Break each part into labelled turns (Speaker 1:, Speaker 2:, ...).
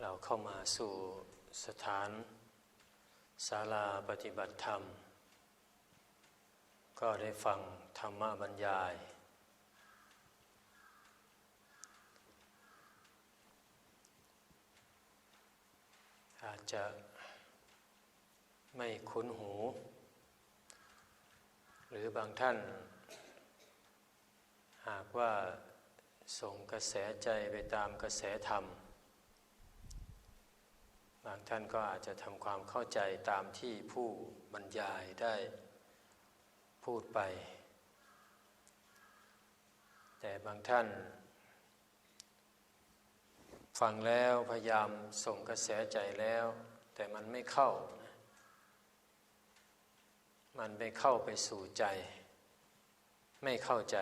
Speaker 1: เราเข้ามาสู่สถานศาลาปฏิบัติธรรม ก็ได้ฟังธรรมบรรยาย อาจจะไม่คุ้นหู หรือบางท่าน หากว่า ส่งกระแสใจไปตามกระแสธรรม บางท่านก็อาจจะทำความเข้าใจตามที่ผู้บรรยายได้พูดไป แต่บางท่าน ฟังแล้วพยายามส่งกระแสใจแล้ว แต่มันไม่เข้า มันไม่เข้าไปสู่ใจ ไม่เข้าใจ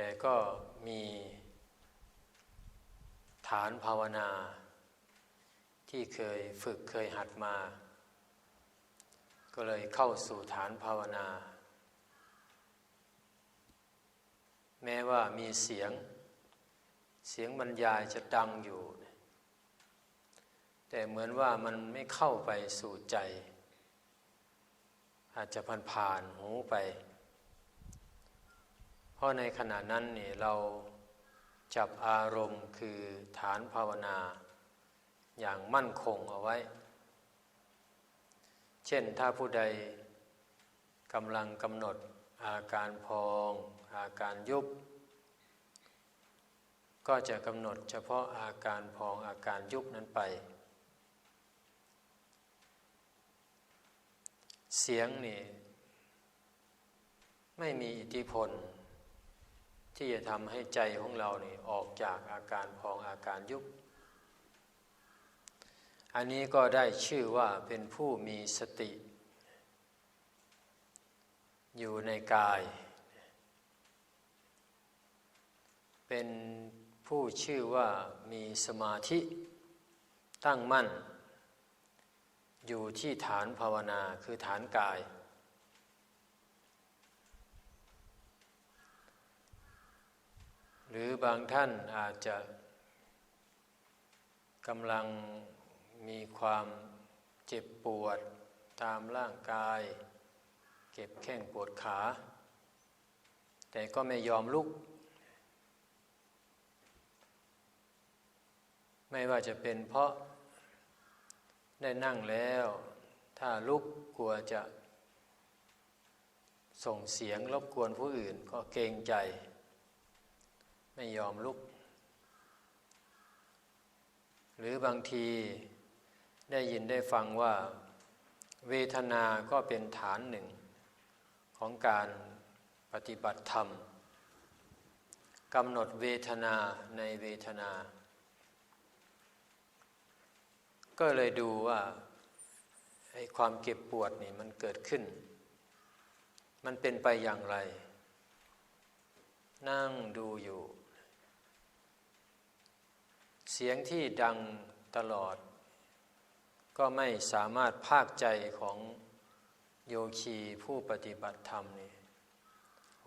Speaker 1: แต่ก็มีฐานภาวนา ที่เคยฝึกเคยหัดมา ก็เลยเข้าสู่ฐานภาวนา แม้ว่ามีเสียง เสียงบรรยายจะดังอยู่ แต่เหมือนว่ามันไม่เข้าไปสู่ใจ อาจจะผ่านผ่านหูไป เพราะในขณะนั้นนี่เราจับอารมณ์คือฐานภาวนา อย่างมั่นคงเอาไว้ เช่นถ้าผู้ใดกำลังกำหนดอาการพอง อาการยุบ ก็จะกำหนดเฉพาะอาการพองอาการยุบนั้นไป เสียงนี่ไม่มีอิทธิพล ที่จะทำให้ใจของเรานี่ออกจากอาการพองอาการยุบ อันนี้ก็ได้ชื่อว่าเป็นผู้มีสติ อยู่ในกาย เป็นผู้ชื่อว่ามีสมาธิตั้งมั่น อยู่ที่ฐานภาวนาคือฐานกาย หรือบางท่านอาจจะกำลังมีความเจ็บปวดตามร่างกาย เก็บแข้งปวดขา แต่ก็ไม่ยอมลุก ไม่ว่าจะเป็นเพราะได้นั่งแล้ว ถ้าลุกกลัวจะส่งเสียงรบกวนผู้อื่นก็เกรงใจ ไม่ยอมลุก หรือบางทีได้ยินได้ฟังว่า เวทนาก็เป็นฐานหนึ่ง ของการปฏิบัติธรรมกำหนดเวทนาในเวทนา ก็เลยดูว่าไอ้ความเก็บปวดนี่มันเกิดขึ้น มันเป็นไปอย่างไร นั่งดูอยู่ สียงที่ดังตลอด ก็ไม่สามารถภาคใจของโยคีผู้ปฏิบัติธรรมนี่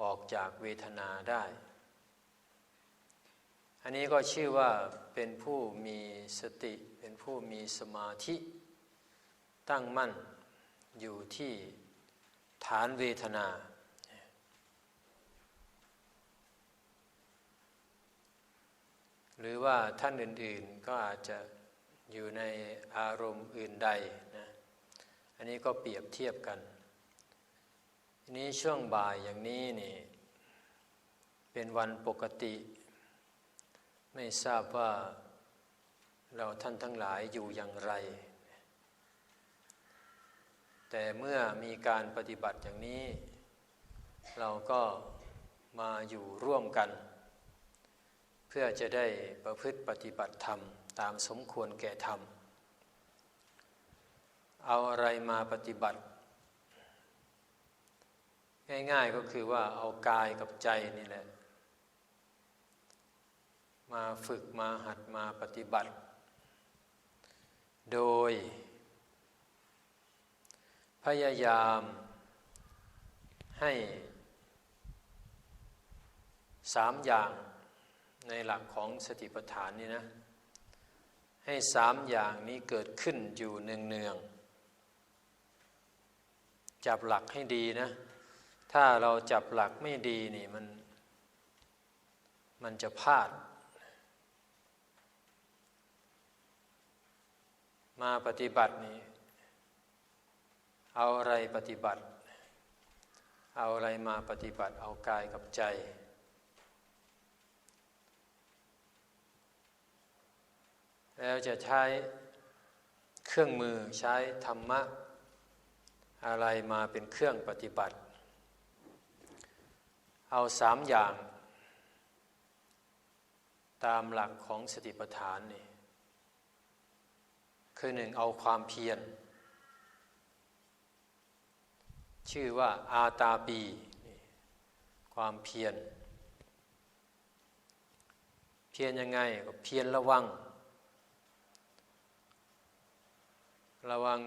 Speaker 1: ออกจากเวทนาได้ อันนี้ก็ชื่อว่าเป็นผู้มีสติ เป็นผู้มีสมาธิตั้งมั่นอยู่ที่ฐานเวทนา หรือว่าท่านอื่นๆก็อาจจะอยู่ในอารมณ์อื่นใดนะอันนี้ก็เปรียบเทียบกันทีนี้ช่วงบ่ายอย่างนี้นี่เป็นวันปกติ ไม่ทราบว่าเราท่านทั้งหลายอยู่อย่างไร แต่เมื่อมีการปฏิบัติอย่างนี้ เราก็มาอยู่ร่วมกัน เพื่อจะได้ประพฤติปฏิบัติธรรม ตามสมควรแก่ธรรม เอาอะไรมาปฏิบัติ ง่ายๆก็คือว่าเอากายกับใจนี่แหละ มาฝึกมาหัดมาปฏิบัติ โดย พยายามให้สามอย่าง ในหลักของสติปัฏฐานนี่นะ ให้สามอย่างนี้เกิดขึ้นอยู่เนืองๆจับหลักให้ดีนะ ถ้าเราจับหลักไม่ดีนี่มันมันจะพลาด มาปฏิบัตินี่เอาอะไรปฏิบัติ เอาอะไรมาปฏิบัติเอากายกับใจ แล้วจะใช้เครื่องมือใช้ธรรมะ อะไรมาเป็นเครื่องปฏิบัติ เอาสามอย่าง ตามหลักของสติปัฏฐานนี่คือหนึ่งเอาความเพียรชื่อว่าอาตาปีความเพียรเพียรยังไงก็เพียรระวัง ระวัง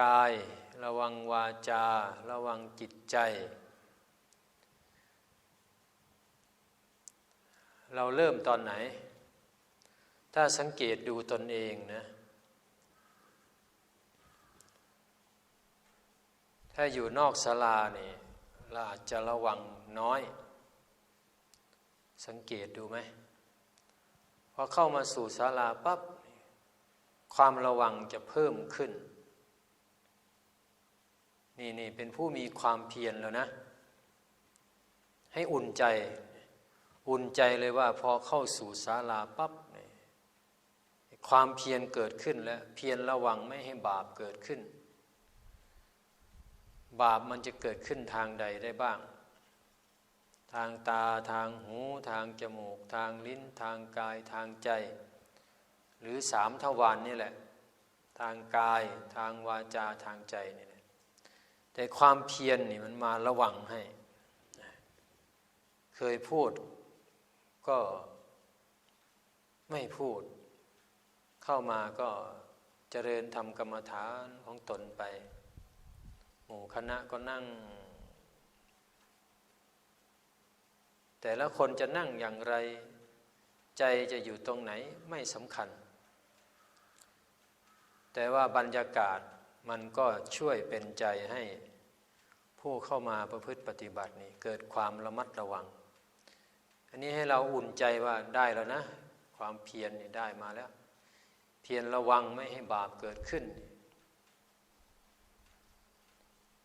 Speaker 1: กาย ระวังวาจา ระวังจิตใจ เราเริ่มตอนไหน ถ้าสังเกตดูตนเองนะถ้าอยู่นอกศาลาเนี่ยเราอาจจะระวังน้อย สังเกตดูไหมพอเข้ามาสู่ศาลาปับ๊บ ความระวังจะเพิ่มขึ้น นี่นี่เป็นผู้มีความเพียรแล้วนะ ให้อุ่นใจ อุ่นใจเลยว่าพอเข้าสู่ศาลาปับ๊บความเพียรเกิดขึ้นแล้ว เพียรระวังไม่ให้บาปเกิดขึ้น บาปมันจะเกิดขึ้นทางใดได้บ้าง ทางตาทางหู ทางจมูก ทางลิ้น ทางกายทางใจ หรือสามทวารนนี่แหละ ทางกายทางวาจาทางใจนี่แหละแต่ความเพียรนนี่มันมาระวังให้ เคยพูดก็ไม่พูด เข้ามาก็เจริญทำกรรมฐานของตนไป หมู่คณะก็นั่ง แต่ละคนจะนั่งอย่างไร ใจจะอยู่ตรงไหนไม่สำคัญ แต่ว่าบรรยากาศมันก็ช่วยเป็นใจให้ผู้เข้ามาประพฤติปฏิบัตินี่เกิดความระมัดระวัง อันนี้ให้เราอุ่นใจว่าได้แล้วนะ ความเพียรนี่ได้มาแล้ว เพียรระวังไม่ให้บาปเกิดขึ้น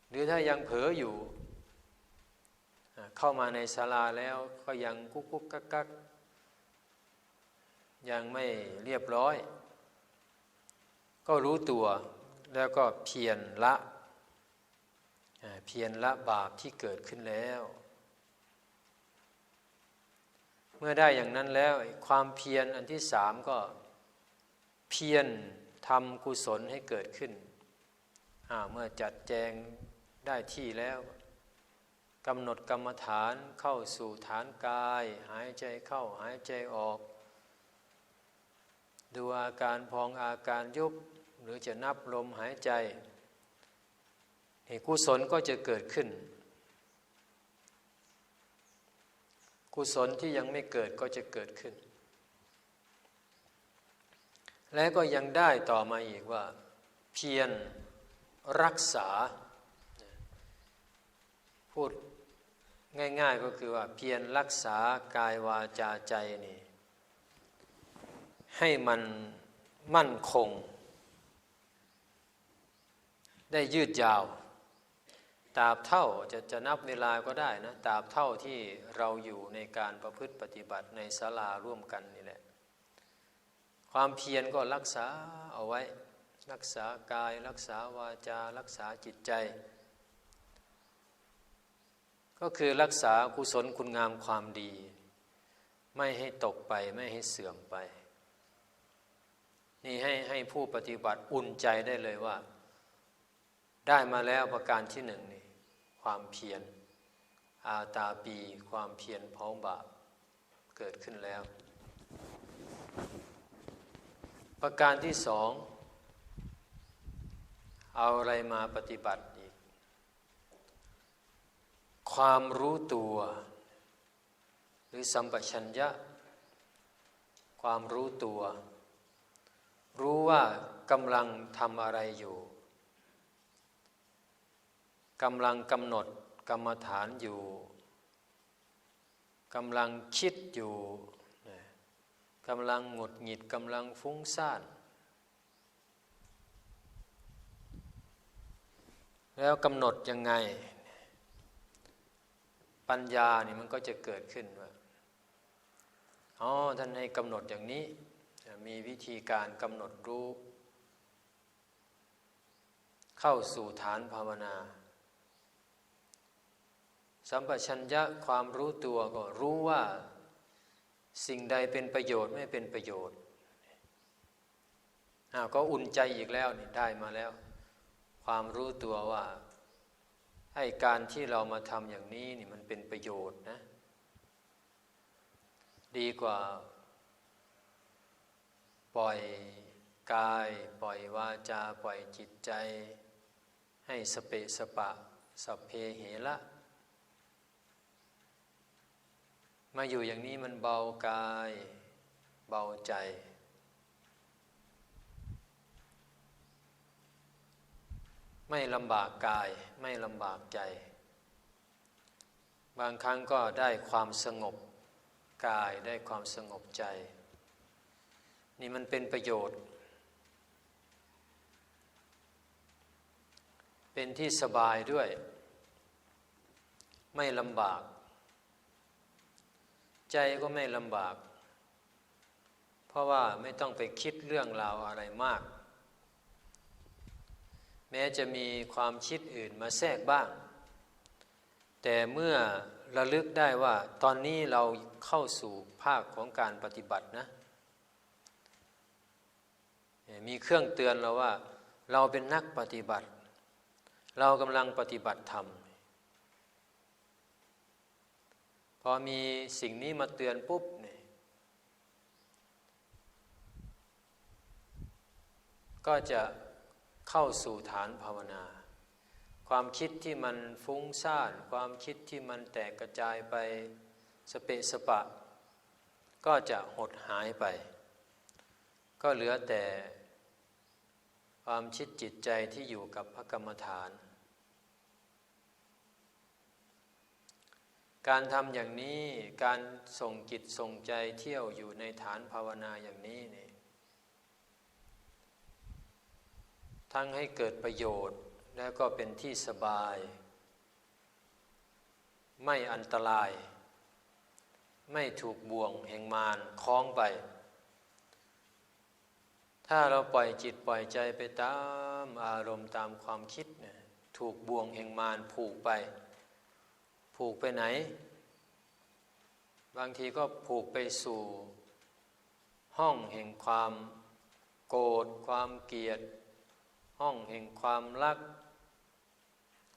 Speaker 1: หรือถ้ายังเผลออยู่ เข้ามาในศาลาแล้วก็ยังกุ๊กกุ๊กกักกักยังไม่เรียบร้อย ก็รู้ตัวแล้วก็เพียรละเพียรละบาปที่เกิดขึ้นแล้ว เมื่อได้อย่างนั้นแล้วความเพียรอันที่สามก็เพียรทำกุศลให้เกิดขึ้น เมื่อจัดแจงได้ที่แล้วกำหนดกรรมฐานเข้าสู่ฐานกาย หายใจเข้าหายใจออก ดูอาการพองอาการยุบ หรือจะนับลมหายใจกุศลก็จะเกิดขึ้น กุศลที่ยังไม่เกิดก็จะเกิดขึ้น และก็ยังได้ต่อมาอีกว่า เพียรรักษา พูดง่ายๆก็คือว่าเพียรรักษากายวาจาใจนี่ให้มันมั่นคง ได้ยืดยาวตราบเท่าจะจะนับเวลาก็ได้นะตราบเท่าที่เราอยู่ในการประพฤติปฏิบัติในศาลาร่วมกันนี่แหละ ความเพียรก็รักษาเอาไว้ รักษากายรักษาวาจารักษาจิตใจ ก็คือรักษากุศลคุณงามความดี ไม่ให้ตกไปไม่ให้เสื่อมไป นี่ให้ให้ผู้ปฏิบัติอุ่นใจได้เลยว่า ได้มาแล้วประการที่หนึ่งนี่ความเพียรอาตาปีความเพียรเผาบาปเกิดขึ้นแล้ว ประการที่สอง เอาอะไรมาปฏิบัติอีก ความรู้ตัว หรือสัมปชัญญะ ความรู้ตัว รู้ว่ากำลังทำอะไรอยู่ กำลังกำหนดกรรมฐานอยู่กำลังคิดอยู่กำลังหงุดหงิดกำลังฟุ้งซ่านแล้วกำหนดยังไง ปัญญานี่มันก็จะเกิดขึ้นว่าอ๋อท่านให้กำหนดอย่างนี้ มีวิธีการกำหนดรู้ เข้าสู่ฐานภาวนา สัมปชัญญะความรู้ตัวก็รู้ว่าสิ่งใดเป็นประโยชน์ไม่เป็นประโยชน์อ้าวก็อุ่นใจอีกแล้วนี่ได้มาแล้ว ความรู้ตัวว่าให้การที่เรามาทำอย่างนี้นี่มันเป็นประโยชน์นะ ดีกว่า ปล่อยกาย ปล่อยวาจา ปล่อยจิตใจ ให้สเปสปะ สัพเพเหระ มาอยู่อย่างนี้มันเบากาย เบาใจ ไม่ลำบากกาย ไม่ลำบากใจ บางครั้งก็ได้ความสงบกายได้ความสงบใจ นี่มันเป็นประโยชน์ เป็นที่สบายด้วย ไม่ลำบาก ใจก็ไม่ลำบาก เพราะว่าไม่ต้องไปคิดเรื่องราวอะไรมาก แม้จะมีความคิดอื่นมาแทรกบ้าง แต่เมื่อระลึกได้ว่า ตอนนี้เราเข้าสู่ภาคของการปฏิบัตินะ มีเครื่องเตือนเราว่า เราเป็นนักปฏิบัติ เรากำลังปฏิบัติธรรมพ อมีสิ่งนี้มาเตือนปุ๊บเนี่ยก็จะเข้าสู่ฐานภาวนา ความคิดที่มันฟุ้งซ่าน ความคิดที่มันแตกกระจายไปสเปะสปะ ก็จะหดหายไป ก็เหลือแต่ความชิดจิตใจที่อยู่กับพระกรรมฐาน การทำอย่างนี้การส่งจิตส่งใจเที่ยวอยู่ในฐานภาวนาอย่างนี้นี่ทั้งให้เกิดประโยชน์แล้วก็เป็นที่สบาย ไม่อันตราย ไม่ถูกบ่วงแห่งมารคล้องไป ถ้าเราปล่อยจิตปล่อยใจไปตามอารมณ์ตามความคิดเนี่ยถูกบ่วงแห่งมารผูกไป ผูกไปไหน บางทีก็ผูกไปสู่ห้องแห่งความโกรธความเกลียด ห้องแห่งความรัก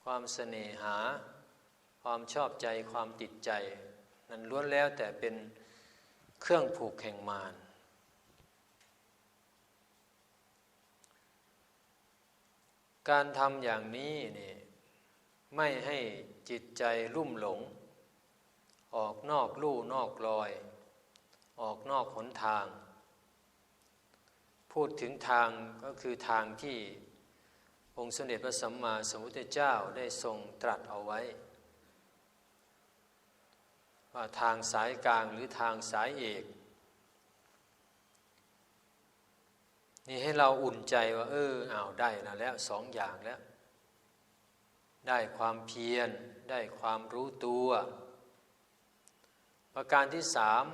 Speaker 1: ความเสน่หา ความชอบใจความติดใจ นั้นล้วนแล้วแต่เป็นเครื่องผูกแห่งมารการทำอย่างนี้นี่ ไม่ให้จิตใจลุ่มหลง ออกนอกลู่นอกรอย ออกนอกหนทาง พูดถึงทางก็คือทางที่องค์สมเด็จพระสัมมาสัมพุทธเจ้าได้ทรงตรัสเอาไว้ ว่าทางสายกลางหรือทางสายเอกนี่ให้เราอุ่นใจว่า เออเอาวได้นะแล้วสองอย่างแล้ว ได้ความเพียร ได้ความรู้ตัว ประการที่สาม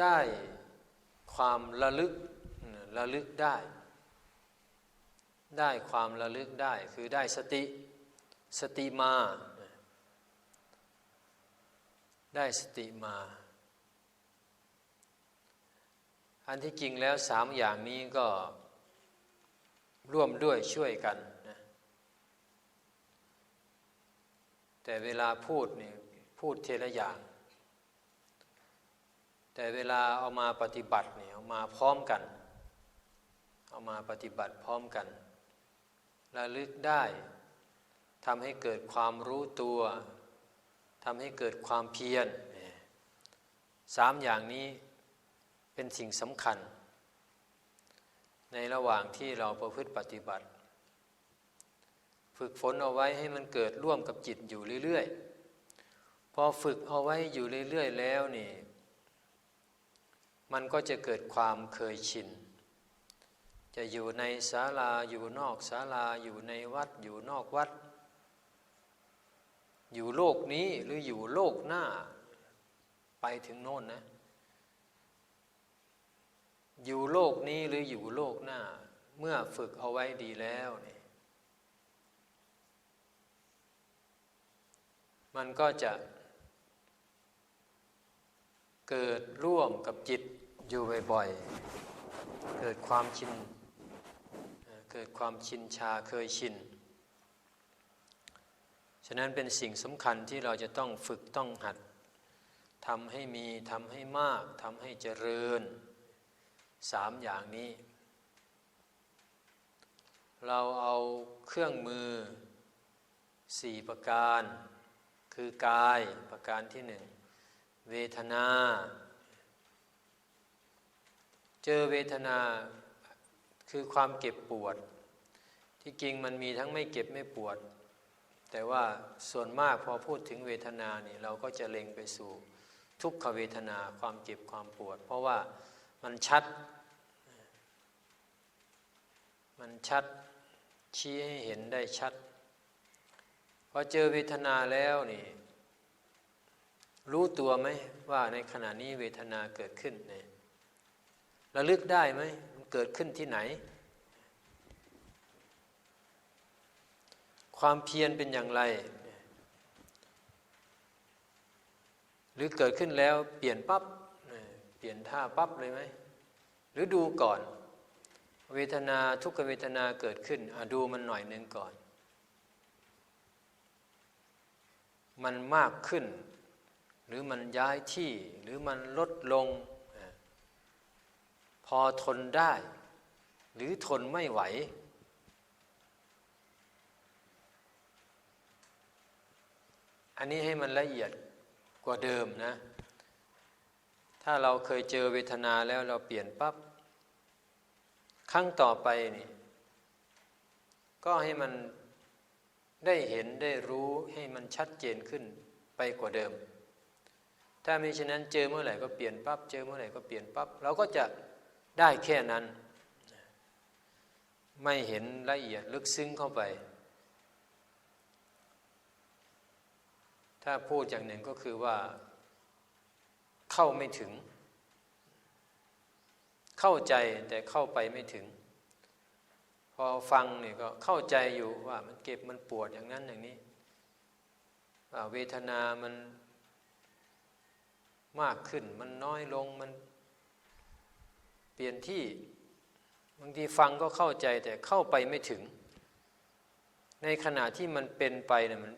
Speaker 1: ได้ความระลึกระลึกได้ ได้ความระลึกได้คือได้สติสติมา ได้สติมา อันที่จริงแล้วสามอย่างนี้ก็ ร่วมด้วยช่วยกันนะแต่เวลาพูดเนี่ยพูดเทละอย่าง แต่เวลาเอามาปฏิบัติเนี่ยเอามาพร้อมกัน เอามาปฏิบัติพร้อมกันระลึกได้ทำให้เกิดความรู้ตัวทำให้เกิดความเพียรสามอย่างนี้เป็นสิ่งสำคัญ ในระหว่างที่เราประพฤติปฏิบัติ ฝึกฝนเอาไว้ให้มันเกิดร่วมกับจิตอยู่เรื่อยๆ พอฝึกเอาไว้อยู่เรื่อยๆ แล้วนี่ มันก็จะเกิดความเคยชิน จะอยู่ในศาลาอยู่นอกศาลาอยู่ในวัดอยู่นอกวัด อยู่โลกนี้หรืออยู่โลกหน้า ไปถึงโน่นนะ อยู่โลกนี้หรืออยู่โลกหน้า เมื่อฝึกเอาไว้ดีแล้วนี่มันก็จะ เกิดร่วมกับจิตอยู่บ่อยๆ เกิดความชิน เกิดความชินชาเคยชิน ฉะนั้นเป็นสิ่งสำคัญที่เราจะต้องฝึกต้องหัดทำให้มีทำให้มากทำให้เจริญ สามอย่างนี้ เราเอาเครื่องมือสี่ประการ คือกายประการที่หนึ่งเวทนา เจอเวทนาคือความเก็บปวด ที่จริงมันมีทั้งไม่เก็บไม่ปวด แต่ว่าส่วนมากพอพูดถึงเวทนานี่เราก็จะเล็งไปสู่ทุกขเวทนาความเจ็บความปวด เพราะว่ามันชัด มันชัดชี้ให้เห็นได้ชัดพอเจอเวทนาแล้วนี่ รู้ตัวไหมว่าในขณะนี้เวทนาเกิดขึ้นเนี่ยระลึกได้ไหมมันเกิดขึ้นที่ไหน ความเพียรเป็นอย่างไร หรือเกิดขึ้นแล้วเปลี่ยนปับ๊บเปลี่ยนท่าปั๊บเลยไหมหรือดูก่อน เวทนาทุกขเวทนาเกิดขึ้นดูมันหน่อยหนึ่งก่อน มันมากขึ้น หรือมันย้ายที่หรือมันลดลง พอทนได้ หรือทนไม่ไหว อันนี้ให้มันละเอียดกว่าเดิมนะ ถ้าเราเคยเจอเวทนาแล้วเราเปลี่ยนปับ๊บ ครั้งต่อไปนี่ก็ให้มันได้เห็นได้รู้ให้มันชัดเจนขึ้นไปกว่าเดิม ถ้ามิฉะนั้นเจอเมื่อไหร่ก็เปลี่ยนปับ๊บเจอเมื่อไหร่ก็เปลี่ยนปับ๊บเราก็จะได้แค่นั้น ไม่เห็นละเอียดลึกซึ้งเข้าไป ถ้าพูดอย่างหนึ่งก็คือว่าเข้าไม่ถึง เข้าใจแต่เข้าไปไม่ถึง พอฟังเนี่ยก็เข้าใจอยู่ว่ามันเก็บมันปวดอย่างนั้นอย่างนี้เวทนามันมากขึ้น มันน้อยลงมันเปลี่ยนที่บางทีฟังก็เข้าใจแต่เข้าไปไม่ถึง ในขณะที่มันเป็นไปเนี่ยมัน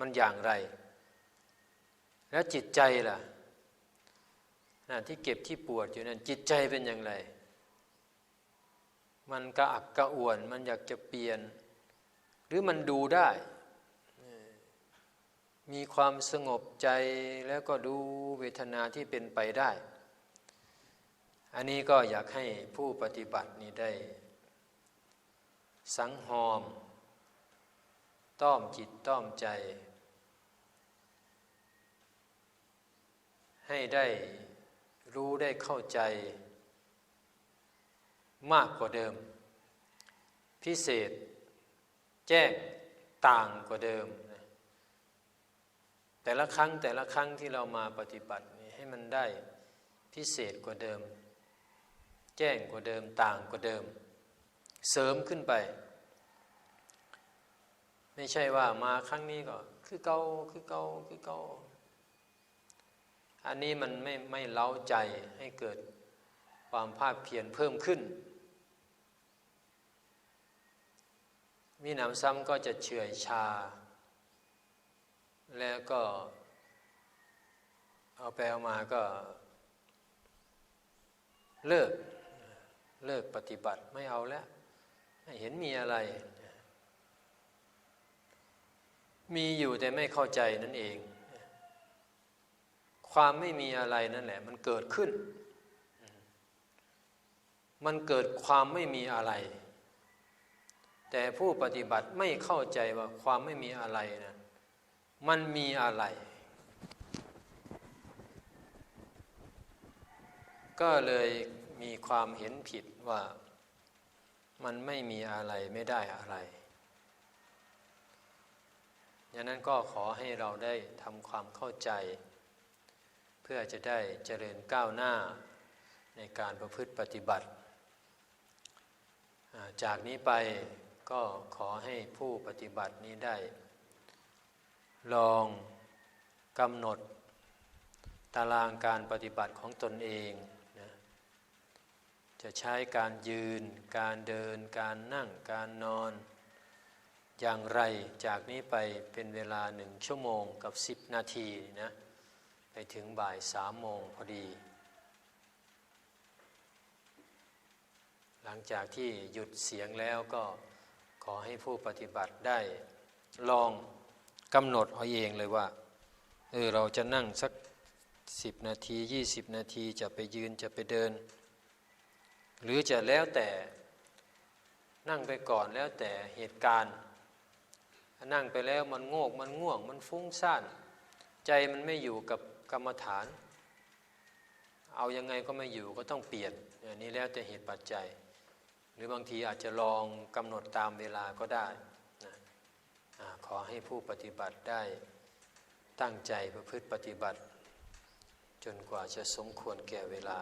Speaker 1: มันอย่างไร แล้วจิตใจล่ะ นะที่เก็บที่ปวดอยู่นั่นจิตใจเป็นอย่างไร มันกระอักกระอ่วน มันอยากจะเปลี่ยน หรือมันดูได้ มีความสงบใจแล้วก็ดูเวทนาที่เป็นไปได้ อันนี้ก็อยากให้ผู้ปฏิบัตินี้ได้ สังหอม ต้อมจิตต้อมใจ ให้ได้ รู้ได้เข้าใจ มากกว่าเดิม พิเศษ แจ้งต่างกว่าเดิม แต่ละครั้งแต่ละครั้งที่เรามาปฏิบัติให้มันได้พิเศษกว่าเดิม แจ้งกว่าเดิมต่างกว่าเดิม เสริมขึ้นไป ไม่ใช่ว่ามาครั้งนี้ก็ คือเกาคือเกาคือเกา อันนี้มันไม่ไม่เล้าใจให้เกิดความภาคเพียรเพิ่มขึ้น มีหนำซ้ำก็จะเฉื่อยชา แล้วก็ เอาไปเอามาก็ เลิกเลิกปฏิบัติไม่เอาแล้ว ไม่เห็นมีอะไร มีอยู่แต่ไม่เข้าใจนั่นเอง ความไม่มีอะไรนั่นแหละ มันเกิดขึ้น มันเกิดความไม่มีอะไร แต่ผู้ปฏิบัติไม่เข้าใจว่าความไม่มีอะไรนะมันมีอะไร ก็เลยมีความเห็นผิดว่ามันไม่มีอะไรไม่ได้อะไรดังนั้นก็ขอให้เราได้ทำความเข้าใจ เพื่อจะได้เจริญก้าวหน้าในการประพฤติปฏิบัติ จากนี้ไปก็ขอให้ผู้ปฏิบัตินี้ได้ ลองกำหนด ตารางการปฏิบัติของตนเองนะจะใช้การยืน การเดิน การนั่ง การนอน อย่างไรจากนี้ไปเป็นเวลาหนึ่งชั่วโมงกับสิบนาทีนะ ไปถึงบ่ายสามโมงพอดี หลังจากที่หยุดเสียงแล้วก็ขอให้ผู้ปฏิบัติได้ลองกำหนดเอาเองเลยว่าเออเราจะนั่งสักสิบนาทียี่สิบนาทีจะไปยืนจะไปเดิน หรือจะแล้วแต่นั่งไปก่อนแล้วแต่เหตุการณ์ นั่งไปแล้วมันโงกมันง่วงมันฟุ้งซ่าน ใจมันไม่อยู่กับ กรรมฐาน เอายังไงก็ไม่อยู่ก็ต้องเปลี่ยนอันนี้แล้วแต่เหตุปัจจัย หรือบางทีอาจจะลองกำหนดตามเวลาก็ได้นะขอให้ผู้ปฏิบัติได้ตั้งใจประพฤติปฏิบัติ จนกว่าจะสมควรแก่เวลา